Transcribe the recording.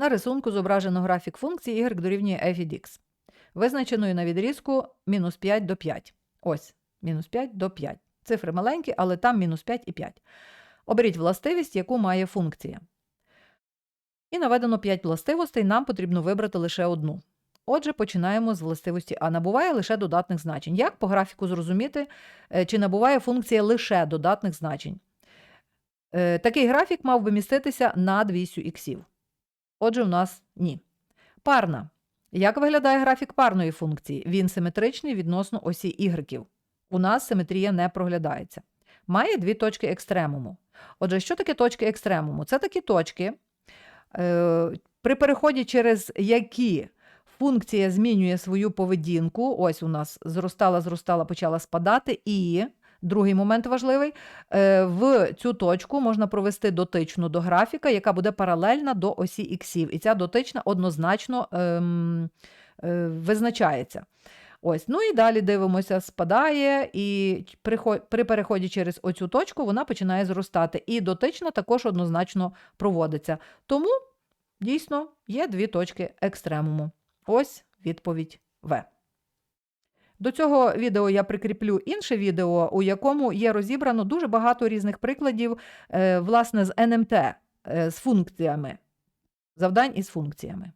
На рисунку зображено графік функції y дорівнює f від x, визначеною на відрізку мінус 5 до 5. Ось, мінус 5 до 5. Цифри маленькі, але там мінус 5 і 5. Оберіть властивість, яку має функція. І наведено 5 властивостей, нам потрібно вибрати лише одну. Отже, починаємо з властивості А. Набуває лише додатних значень. Як по графіку зрозуміти, е, чи набуває функція лише додатних значень? Е, Такий графік мав би міститися над вісю іксів. Отже, у нас ні. Парна. Як виглядає графік парної функції? Він симетричний відносно осі ігреків. У нас симетрія не проглядається. Має дві точки екстремуму. Отже, що таке точки екстремуму? Це такі точки, е, при переході через які функція змінює свою поведінку. Ось у нас зростала, зростала, почала спадати, і другий момент важливий. е, В цю точку можна провести дотичну до графіка, яка буде паралельна до осі іксів. І ця дотична однозначно ем, е, визначається. Ось, ну і далі дивимося, спадає, і при, переході через оцю точку вона починає зростати. І дотична також однозначно проводиться. Тому дійсно є дві точки екстремуму. Ось відповідь В. До цього відео я прикріплю інше відео, у якому є розібрано дуже багато різних прикладів, е, власне, з НМТ, е, з функціями, завдань із функціями.